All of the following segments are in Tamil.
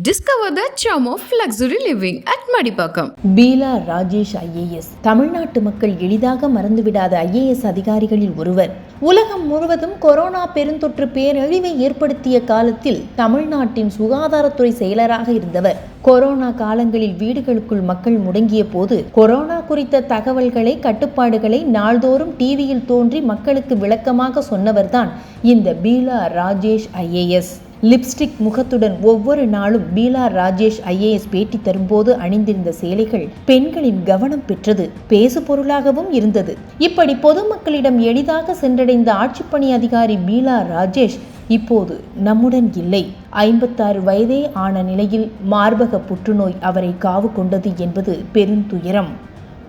Discover the charm of luxury living at Madipakkam Beela Rajesh IAS தமிழ்நாட்டு மக்கள் எளிதாக மறந்துவிடாத ஐஏஎஸ் அதிகாரிகளில் ஒருவர். உலகம் முழுவதும் கொரோனா பெருந்தொற்று பேரழிவை ஏற்படுத்திய காலத்தில் தமிழ்நாட்டின் சுகாதாரத்துறை செயலராக இருந்தவர். கொரோனா காலங்களில் வீடுகளுக்குள் மக்கள் முடங்கிய போது கொரோனா குறித்த தகவல்களை கட்டுப்பாடுகளை நாள்தோறும் டிவியில் தோன்றி மக்களுக்கு விளக்கமாக சொன்னவர்தான் இந்த பீலா ராஜேஷ் ஐஏஎஸ் லிப்ஸ்டிக் முகத்துடன் ஒவ்வொரு நாளும் பீலா ராஜேஷ் ஐஏஎஸ் பேட்டி தரும்போது அணிந்திருந்த சேலைகள் பெண்களின் கவனம் பெற்றது பேசு பொருளாகவும் இருந்தது. இப்படி பொதுமக்களிடம் எளிதாக சென்றடைந்த ஆட்சிப்பணி அதிகாரி பீலா ராஜேஷ் இப்போது நம்முடன் இல்லை. ஐம்பத்தாறு வயதே ஆன நிலையில் மார்பக புற்றுநோய் அவரை காவு கொண்டது என்பது பெருந்துயரம்.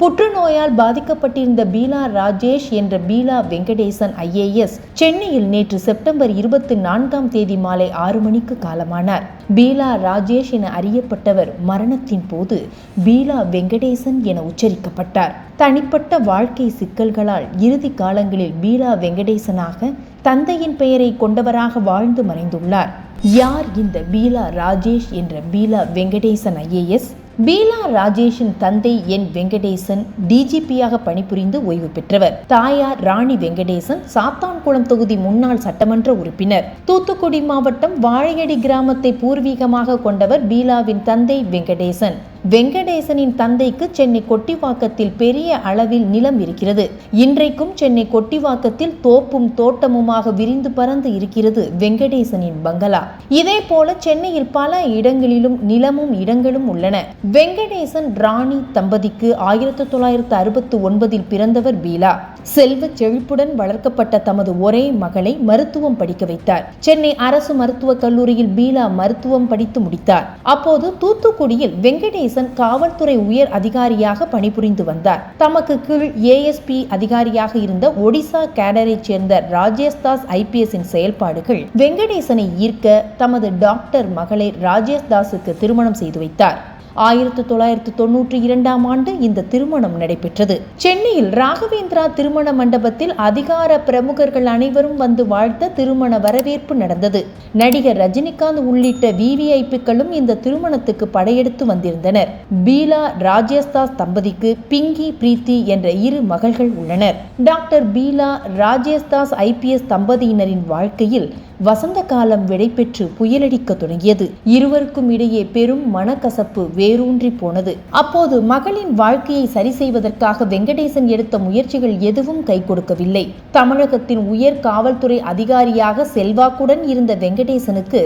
புற்றுநோயால் பாதிக்கப்பட்டிருந்த பீலா ராஜேஷ் என்ற பீலா வெங்கடேசன் ஐஏஎஸ் சென்னையில் நேற்று செப்டம்பர் இருபத்தி நான்காம் தேதி மாலை ஆறு மணிக்கு காலமானார். பீலா ராஜேஷ் என அறியப்பட்டவர் மரணத்தின் போது பீலா வெங்கடேசன் என உச்சரிக்கப்பட்டார். தனிப்பட்ட வாழ்க்கை சிக்கல்களால் இறுதி காலங்களில் பீலா வெங்கடேசனாக தந்தையின் பெயரை கொண்டவராக வாழ்ந்து மறைந்துள்ளார். யார் இந்த பீலா ராஜேஷ் என்ற பீலா வெங்கடேசன் ஐஏஎஸ்? பீலா ராஜேஷின் தந்தை என் வெங்கடேசன் டிஜிபியாக பணிபுரிந்து ஓய்வு பெற்றவர். தாயார் ராணி வெங்கடேசன் சாத்தான்குளம் தொகுதி முன்னாள் சட்டமன்ற உறுப்பினர். தூத்துக்குடி மாவட்டம் வாழையடி கிராமத்தை பூர்வீகமாக கொண்டவர் பீலாவின் தந்தை வெங்கடேசன். வெங்கடேசனின் தந்தைக்கு சென்னை கொட்டிவாக்கத்தில் பெரிய அளவில் நிலம் இருக்கிறது. இன்றைக்கும் சென்னை கொட்டிவாக்கத்தில் தோப்பும் தோட்டமுமாக விரிந்து பறந்து இருக்கிறது வெங்கடேசனின் பங்களா. இதே போல சென்னையில் பல இடங்களிலும் நிலமும் இடங்களும் உள்ளன. வெங்கடேசன் ராணி தம்பதிக்கு ஆயிரத்தி தொள்ளாயிரத்து அறுபத்தி ஒன்பதில் பிறந்தவர் பீலா. செல்வ செழிப்புடன் வளர்க்கப்பட்ட தமது ஒரே மகளை மருத்துவம் படிக்க வைத்தார். சென்னை அரசு மருத்துவக் கல்லூரியில் பீலா மருத்துவம் படித்து முடித்தார். அப்போது தூத்துக்குடியில் வெங்கடேசன் காவல்துறை உயர் அதிகாரியாக பணிபுரிந்து வந்தார். தமக்கு கீழ் ஏஎஸ்பி அதிகாரியாக இருந்த ஒடிசா கேடரை சேர்ந்த ராஜேஷ் தாஸ் ஐபிஎஸ்ஸின் செயல்பாடுகள் வெங்கடேசனை ஈர்க்க தமது டாக்டர் மகளை ராஜேஷ் தாஸுக்கு திருமணம் செய்து வைத்தார். ஆயிரத்தி தொள்ளாயிரத்தி தொன்னூற்றி இரண்டாம் ஆண்டு இந்த திருமணம் நடைபெற்றது. சென்னையில் ராகவேந்திரா திருமண மண்டபத்தில் அதிகார பிரமுகர்கள் அனைவரும் வந்து வாழ்த்த திருமண வரவேற்பு நடந்தது. நடிகர் ரஜினிகாந்த் உள்ளிட்ட விவிஐபிக்களும் இந்த திருமணத்துக்கு படையெடுத்து வந்திருந்தனர். பீலா ராஜேஷ்தாஸ் தம்பதிக்கு பிங்கி பிரீத்தி என்ற இரு மகள்கள் உள்ளனர். டாக்டர் பீலா ராஜேஷ்தாஸ் ஐபிஎஸ் தம்பதியினரின் வாழ்க்கையில் வசந்த காலம் விடைபெற்று புயலடிக்க தொடங்கியது. இருவருக்கும் இடையே பெரும் மனக்கசப்பு வேரூன்றி போனது. அப்போது மகளின் வாழ்க்கையை சரி செய்வதற்காக வெங்கடேசன் எடுத்த முயற்சிகள் எதுவும் கை கொடுக்கவில்லை. தமிழகத்தின் உயர் காவல்துறை அதிகாரியாக செல்வாக்குடன் இருந்த வெங்கடேசனுக்கு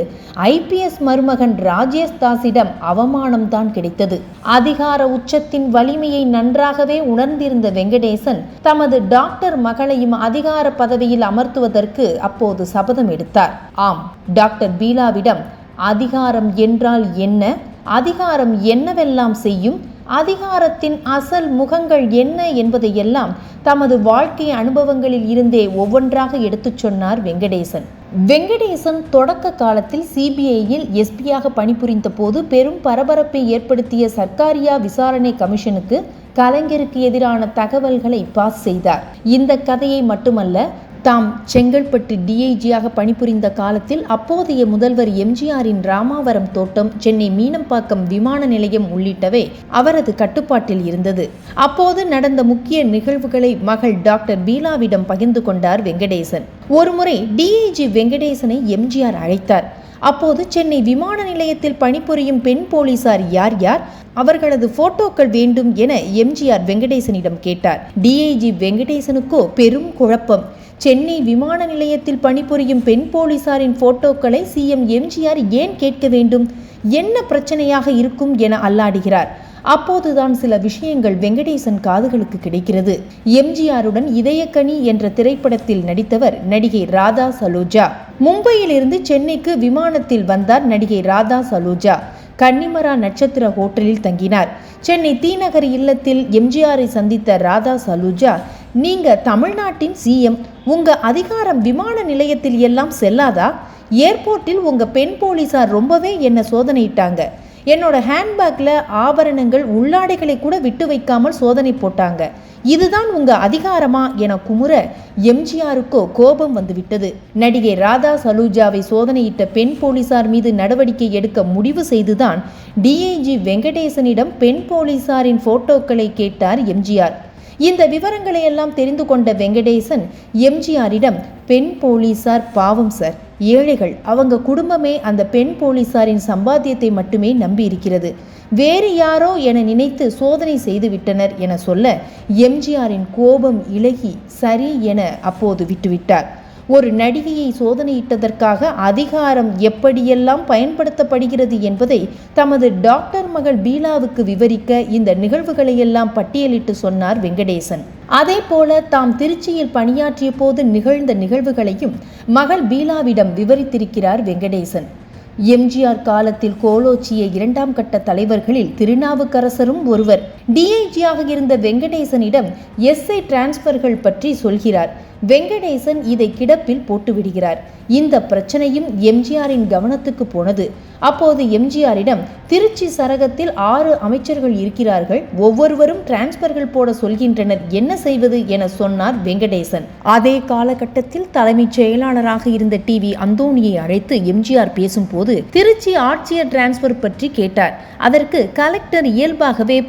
ஐபிஎஸ் மருமகன் ராஜேஷ் தாஸிடம் அவமானம்தான் கிடைத்தது. அதிகார உச்சத்தின் வலிமையை நன்றாகவே உணர்ந்திருந்த வெங்கடேசன் தமது டாக்டர் மகளையும் அதிகார பதவியில் அமர்த்துவதற்கு அப்போது சபதம் எடுத்தார். ஆம் டாக்டர் பீலாவிடம் அதிகாரம் என்றால் என்ன? அதிகாரம் என்னவெல்லாம் செய்யும்? அதிகாரத்தின் அசல் முகங்கள் என்ன என்பதையெல்லாம் தமது வாழ்க்கை அனுபவங்களில் இருந்தே ஒவ்வொன்றாக எடுத்துச் சொன்னார் வெங்கடேசன். வெங்கடேசன் தொடக்க காலத்தில் சிபிஐயில் எஸ்பியாக பணிபுரிந்த போது பெரும் பரபரப்பை ஏற்படுத்திய சர்க்காரியா விசாரணை கமிஷனுக்கு கலைஞருக்கு எதிரான தகவல்களை பாஸ் செய்தார். இந்த கதையை மட்டுமல்ல தாம் செங்கல்பட்டு டிஐஜியாக பணிபுரிந்த காலத்தில் அப்போதைய முதல்வர் எம்ஜிஆரின் ராமாவரம் தோட்டம் சென்னை மீனம்பாக்கம் விமான நிலையம் உள்ளிட்டவை அவரது கட்டுப்பாட்டில் இருந்தது. அப்போது நடந்த முக்கிய நிகழ்வுகளை மகள் டாக்டர் பீலாவிடம் பகிர்ந்து கொண்டார் வெங்கடேசன். ஒருமுறை டிஐஜி வெங்கடேசனை எம்ஜிஆர் அழைத்தார். அப்போது சென்னை விமான நிலையத்தில் பணிபுரியும் பெண் போலீசார் யார் யார்? அவர்களது போட்டோக்கள் வேண்டும் என எம்ஜிஆர் வெங்கடேசனிடம் கேட்டார். டிஐஜி வெங்கடேசனுக்கோ பெரும் குழப்பம். சென்னை விமான நிலையத்தில் பணிபுரியும் பெண் போலீசாரின் போட்டோக்களை சிஎம் எம்ஜிஆர் ஏன் கேட்க வேண்டும்? என்ன பிரச்சனையாக இருக்கும் என அல்லாடுகிறார். அப்போதுதான் சில விஷயங்கள் வெங்கடேசன் காதுகளுக்கு கிடைக்கிறது. எம்ஜிஆருடன் இதயக்கனி என்ற திரைப்படத்தில் நடித்தவர் நடிகை ராதா சலூஜா. மும்பையிலிருந்து சென்னைக்கு விமானத்தில் வந்தார் நடிகை ராதா சலூஜா. கன்னிமரா நட்சத்திர ஹோட்டலில் தங்கினார். சென்னை தீநகர் இல்லத்தில் எம்ஜிஆரை சந்தித்த ராதா சலூஜா நீங்கள் தமிழ்நாட்டின் சிஎம் உங்கள் அதிகாரம் விமான நிலையத்தில் எல்லாம் செல்லாதா? ஏர்போர்ட்டில் உங்கள் பெண் போலீஸார் ரொம்பவே என்னை சோதனையிட்டாங்க. என்னோட ஹேண்ட்பேக்கில் ஆபரணங்கள் உள்ளாடைகளை கூட விட்டு வைக்காமல் சோதனை போட்டாங்க. இதுதான் உங்க அதிகாரமா என குமுற எம்ஜிஆருக்கோ கோபம் வந்துவிட்டது. நடிகை ராதா சலூஜாவை சோதனையிட்ட பெண் போலீசார் மீது நடவடிக்கை எடுக்க முடிவு செய்துதான் டிஐஜி வெங்கடேசனிடம் பெண் போலீசாரின் போட்டோக்களை கேட்டார் எம்ஜிஆர். இந்த விவரங்களை எல்லாம் தெரிந்து கொண்ட வெங்கடேசன் எம்ஜிஆரிடம் பெண் போலீசார் பாவம் சார். ஏழைகள் அவங்க குடும்பமே அந்த பெண் போலீசாரின் சம்பாத்தியத்தை மட்டுமே நம்பி இருக்கிறது வேறு யாரோ என நினைத்து சோதனை செய்து விட்டனர் என சொல்ல எம்ஜிஆரின் கோபம் இலகி சரி என அப்போது விட்டுவிட்டார். ஒரு நடிகையை சோதனையிட்டதற்காக அதிகாரம் எப்படியெல்லாம் பயன்படுத்தப்படுகிறது என்பதை தமது டாக்டர் மகள் பீலாவுக்கு விவரிக்க இந்த நிகழ்வுகளையெல்லாம் பட்டியலிட்டு சொன்னார் வெங்கடேசன். அதே போல தாம் திருச்சியில் பணியாற்றிய போது நிகழ்ந்த நிகழ்வுகளையும் மகள் பீலாவிடம் விவரித்திருக்கிறார் வெங்கடேசன். எம்ஜிஆர் காலத்தில் கோலோச்சிய இரண்டாம் கட்ட தலைவர்களில் திருநாவுக்கரசரும் ஒருவர் டிஐஜியாக இருந்த வெங்கடேசனிடம் எஸ்ஐ டிரான்ஸ்பர்கள் பற்றி சொல்கிறார். வெங்கடேசன் இதை கிடப்பில் போட்டுவிடுகிறார் இந்த பிரச்சனையும் எம்ஜிஆரின் கவனத்துக்கு போனது. அப்போது எம்ஜிஆரிடம் திருச்சி சரகத்தில் ஆறு அமைச்சர்கள் இருக்கிறார்கள். ஒவ்வொருவரும் டிரான்ஸ்பர்கள் போட சொல்கின்றனர். என்ன செய்வது என சொன்னார் வெங்கடேசன். அதே காலகட்டத்தில் தலைமைச் செயலாளராக இருந்த டிவி அந்தோணியை அழைத்து எம்ஜிஆர் பேசும்போது திருச்சி ஆட்சியர் டிரான்ஸ்பர் பற்றி கேட்டார். அதற்கு கலெக்டர் இயல்பாகவே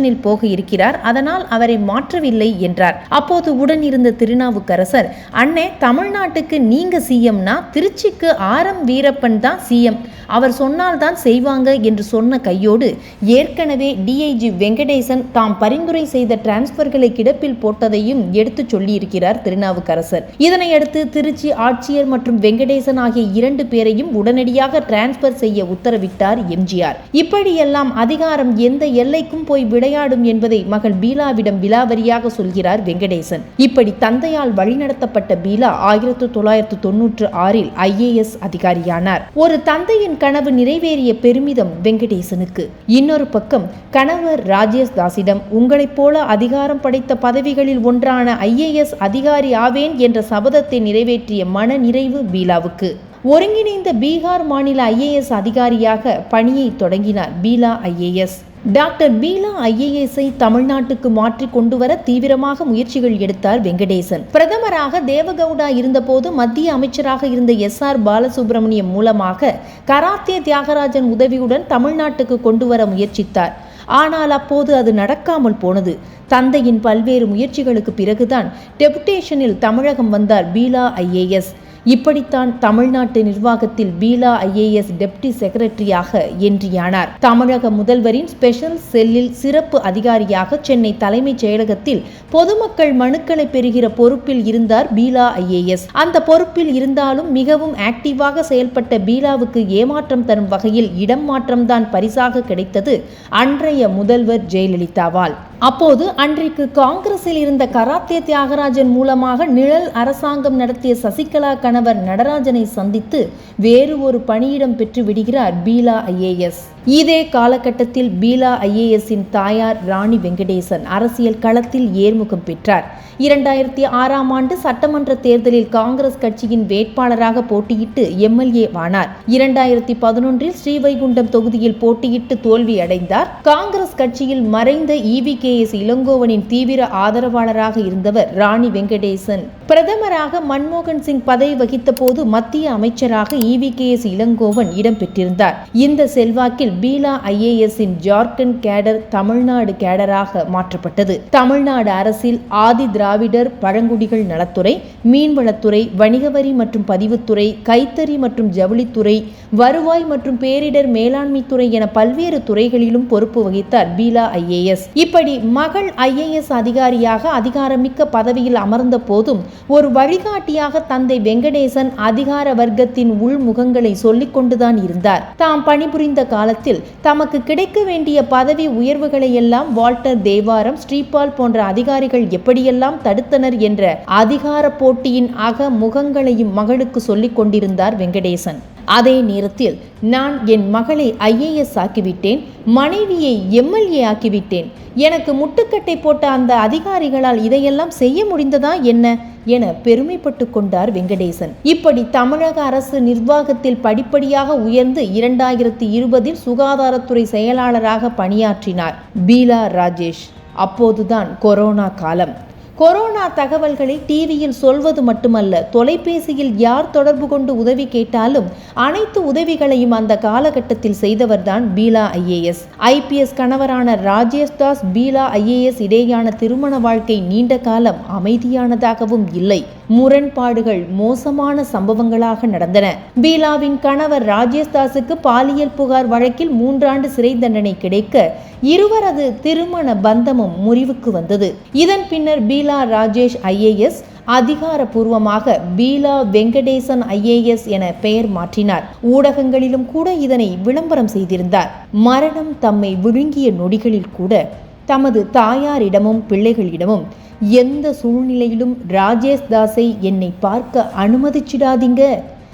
ப்ரமோஷனில் போக இருக்கிறார். அதனால் அவரை மாற்றவில்லை என்றார். அப்போது உடன் இருந்த திருநாவுக்கரசர் அண்ணே தமிழ்நாட்டுக்கு நீங்க சிஎம்னா திருச்சிக்கு ஆர் எம் வீரப்பன் தான் சிஎம் அவர் சொன்னால்தான் செய்வாங்க என்று சொன்ன கையோடு ஏற்கனவே டிஐஜி வெங்கடேசன் தாம் பரிந்துரை செய்த டிரான்ஸ்பர்களை கிடப்பில் போட்டதையும் எடுத்து சொல்லியிருக்கிறார் திருநாவுக்கரசர். இதனையடுத்து திருச்சி ஆட்சியர் மற்றும் வெங்கடேசன் ஆகிய இரண்டு பேரையும் உடனடியாக டிரான்ஸ்பர் செய்ய உத்தரவிட்டார் எம்ஜிஆர் இப்படியெல்லாம் அதிகாரம் எந்த எல்லைக்கும் போய் விளையாடும் என்பதை மகள் பீலாவிடம் விலாவரியாக சொல்கிறார் வெங்கடேசன். இப்படி தந்தையால் வழிநடத்தப்பட்ட பீலா ஆயிரத்து தொள்ளாயிரத்து தொன்னூற்று ஆறில் ஐஏஎஸ் அதிகாரியானார். ஒரு தந்தையின் கனவு நிறைவேறிய பெருமிதம் வெங்கடேசனுக்கு. இன்னொரு பக்கம் கணவர் ராஜேஷ் தாசிடம் உங்களைப் போல அதிகாரம் படைத்த பதவிகளில் ஒன்றான ஐஏஎஸ் அதிகாரி ஆவேன் என்ற சபதத்தை நிறைவேற்றிய மன நிறைவு பீலாவுக்கு. ஒருங்கிணைந்த பீகார் மாநில ஐஏஎஸ் அதிகாரியாக பணியை தொடங்கினார் பீலா ஐஏஎஸ். டாக்டர் பீலா ஐஏஎஸ்ஐ தமிழ்நாட்டுக்கு மாற்றி கொண்டு வர தீவிரமாக முயற்சிகள் எடுத்தார் வெங்கடேசன். பிரதமராக தேவகவுடா இருந்தபோது மத்திய அமைச்சராக இருந்த எஸ் ஆர் பாலசுப்ரமணியம் மூலமாக கராத்தே தியாகராஜன் உதவியுடன் தமிழ்நாட்டுக்கு கொண்டு வர முயற்சித்தார். ஆனால் அப்போது அது நடக்காமல் போனது. தந்தையின் பல்வேறு முயற்சிகளுக்கு பிறகுதான் டெபுடேஷனில் தமிழகம் வந்தார் பீலா ஐஏஎஸ். இப்படித்தான் தமிழ்நாட்டு நிர்வாகத்தில் பீலா ஐஏஎஸ் டெப்டி செக்ரட்டரியாக என்றியானார் தமிழக முதல்வரின் ஸ்பெஷல் செல்லில் சிறப்பு அதிகாரியாக சென்னை தலைமைச் செயலகத்தில் பொதுமக்கள் மனுக்களை பெறுகிற பொறுப்பில் இருந்தார் பீலா ஐஏஎஸ். அந்த பொறுப்பில் இருந்தாலும் மிகவும் ஆக்டிவாக செயல்பட்ட பீலாவுக்கு ஏமாற்றம் தரும் வகையில் இடம் மாற்றம்தான் பரிசாக கிடைத்தது அன்றைய முதல்வர் ஜெயலலிதாவால். அப்போது அன்றைக்கு காங்கிரஸில் இருந்த கராத்தே தியாகராஜன் மூலமாக நிழல் அரசாங்கம் நடத்திய சசிகலா கணவர் நடராஜனை சந்தித்து வேறு ஒரு பணியிடம் பெற்று விடுகிறார் பீலா ஐஏஎஸ் இதே காலகட்டத்தில் பீலா ஐஏஎஸ்ஸின் தாயார் ராணி வெங்கடேசன் அரசியல் களத்தில் ஏர்முகம் பெற்றார். இரண்டாயிரத்தி ஆறாம் ஆண்டு சட்டமன்ற தேர்தலில் காங்கிரஸ் கட்சியின் வேட்பாளராக போட்டியிட்டு எம்எல்ஏ ஆனார். இரண்டாயிரத்தி பதினொன்றில் ஸ்ரீவைகுண்டம் தொகுதியில் போட்டியிட்டு தோல்வி அடைந்தார். காங்கிரஸ் கட்சியில் மறைந்த இவி கே எஸ் இளங்கோவனின் தீவிர ஆதரவாளராக இருந்தவர் ராணி வெங்கடேசன். பிரதமராக மன்மோகன் சிங் பதவி வகித்த போது மத்திய அமைச்சராக E V K S Elangovan இடம்பெற்றிருந்தார் இந்த செல்வாக்கில் பீலா ஐஏஎஸ்ஸின் ஜார்க்கண்ட் கேடர் தமிழ்நாடு கேடராக மாற்றப்பட்டது. தமிழ்நாடு அரசில் ஆதி திராவிடர் பழங்குடிகள் நலத்துறை மீன்வளத்துறை வணிக வரி மற்றும் பதிவுத்துறை கைத்தறி மற்றும் ஜவுளித்துறை வருவாய் மற்றும் பேரிடர் மேலாண்மை துறை என பல்வேறு துறைகளிலும் பொறுப்பு வகித்தார் பீலா ஐஏஎஸ். இப்படி மகள் ஐஏஎஸ் அதிகாரியாக அதிகாரமிக்க பதவியில் அமர்ந்த போதும் ஒரு வழிகாட்டியாக தந்தை வெங்கடேசன் அதிகார வர்க்கத்தின் உள்முகங்களை சொல்லிக் கொண்டுதான் இருந்தார். தாம் பணிபுரிந்த காலத்தில் தமக்கு கிடைக்க வேண்டிய பதவி உயர்வுகளை எல்லாம் வால்டர் தேவாரம் ஸ்ரீபால் போன்ற அதிகாரிகள் எப்படியெல்லாம் தடுத்தனர் என்ற அதிகார போட்டியின் அக முகங்களையும் மகளுக்கு சொல்லிக் கொண்டிருந்தார் வெங்கடேசன். அதே நேரத்தில் நான் என் மகளை ஐஏஎஸ் ஆக்கிவிட்டேன் மனைவியை எம்எல்ஏ ஆக்கிவிட்டேன். எனக்கு முட்டுக்கட்டை போட்ட அந்த அதிகாரிகளால் இதையெல்லாம் செய்ய முடிந்ததா என்ன என பெருமைப்பட்டு கொண்டார் வெங்கடேசன். இப்படி தமிழக அரசு நிர்வாகத்தில் படிப்படியாக உயர்ந்து இரண்டாயிரத்தி இருபதில் சுகாதாரத்துறை செயலாளராக பணியாற்றினார் பீலா ராஜேஷ். அப்போதுதான் கொரோனா காலம். கொரோனா தகவல்களை டிவியில் சொல்வது மட்டுமல்ல தொலைபேசியில் யார் தொடர்பு கொண்டு உதவி கேட்டாலும் அனைத்து உதவிகளையும் அந்த காலகட்டத்தில் செய்தவர்தான் பீலா ஐஏஎஸ். ஐபிஎஸ் கணவரான ராஜேஷ் தாஸ் பீலா ஐஏஎஸ் இடையேயான திருமண வாழ்க்கை நீண்ட காலம் அமைதியானதாகவும் இல்லை. முரண்பாடுகள் மோசமான சம்பவங்களாக நடந்தன. பீலாவின் கணவர் ராஜேஷ் தாஸுக்கு பாலியல் புகார் வழக்கில் மூன்றாண்டு சிறை தண்டனை கிடைக்க இருவரது திருமண பந்தமும் முறிவுக்கு வந்தது. இதன் பின்னர் பீலா ராஜேஷ் ஐஏஎஸ் அதிகாரப்பூர்வமாக பீலா வெங்கடேசன் ஐஏஎஸ் என பெயர் மாற்றினார். ஊடகங்களிலும் கூட இதனை விளம்பரம் செய்திருந்தார். மரணம் தம்மை விழுங்கிய நொடிகளில் கூட தமது தாயாரிடமும் பிள்ளைகளிடமும் எந்த சூழ்நிலையிலும் ராஜேஷ் தாஸை என்னை பார்க்க அனுமதிச்சிடாதீங்க.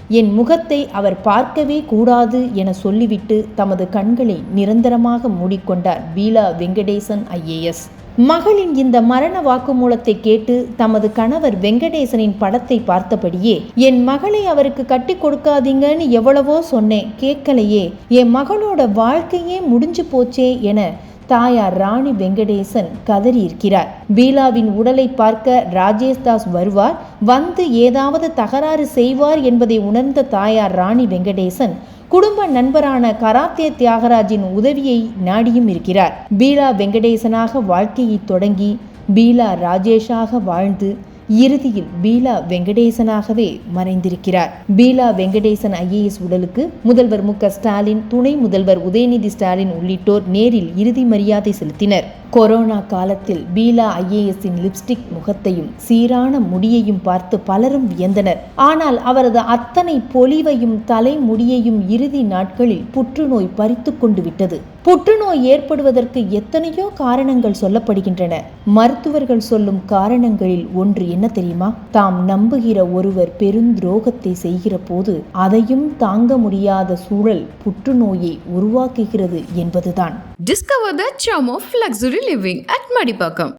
என் முகத்தை அவர் பார்க்கவே கூடாது என சொல்லிவிட்டு தமது கண்களை நிரந்தரமாக மூடிக்கொண்டார் பீலா வெங்கடேசன் ஐஏஎஸ். மகளின் இந்த மரண வாக்குமூலத்தை கேட்டு தமது கணவர் வெங்கடேசனின் படத்தை பார்த்தபடியே என் மகளை அவருக்கு கட்டி கொடுக்காதீங்கன்னு எவ்வளவோ சொன்னேன் கேட்கலையே என் மகளோட வாழ்க்கையே முடிஞ்சு போச்சே என தாயார் ராணி வெங்கடேசன் கதறியிருக்கிறார். பீலாவின் உடலை பார்க்க ராஜேஷ் தாஸ் வருவார். வந்து ஏதாவது தகராறு செய்வார் என்பதை உணர்ந்த தாயார் ராணி வெங்கடேசன் குடும்ப நண்பரான கராத்தே தியாகராஜின் உதவியை நாடியும் இருக்கிறார். பீலா வெங்கடேசனாக வாழ்க்கையை தொடங்கி பீலா ராஜேஷாக வாழ்ந்து இறுதியில் பீலா வெங்கடேசனாகவே மறைந்திருக்கிறார். பீலா வெங்கடேசன் ஐஏஎஸ் உடலுக்கு முதல்வர் மு ஸ்டாலின் துணை முதல்வர் உதயநிதி ஸ்டாலின் உள்ளிட்டோர் நேரில் இறுதி மரியாதை செலுத்தினர். கொரோனா காலத்தில் பீலா ஐஏஎஸ்ஸின் லிப்ஸ்டிக் முகத்தையும் சீரான முடியையும் பார்த்து பலரும் வியந்தனர். ஆனால் அவரது அத்தனை பொலிவையும் தலைமுடியையும் இறுதி நாட்களில் புற்றுநோய் பறித்து கொண்டு விட்டது. புற்றுநோய் ஏற்படுவதற்கு எத்தனையோ காரணங்கள் சொல்லப்படுகின்றன. மருத்துவர்கள் சொல்லும் காரணங்களில் ஒன்று என்ன தெரியுமா? தாம் நம்புகிற ஒருவர் பெருந்துரோகத்தை செய்கிற போது அதையும் தாங்க முடியாத சூழல் புற்றுநோயை உருவாக்குகிறது என்பதுதான். Discover the charm of luxury living at Madipakam.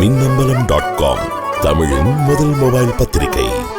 Minnambalam dot com தமிழின் முதல் மொபைல் பத்திரிகை.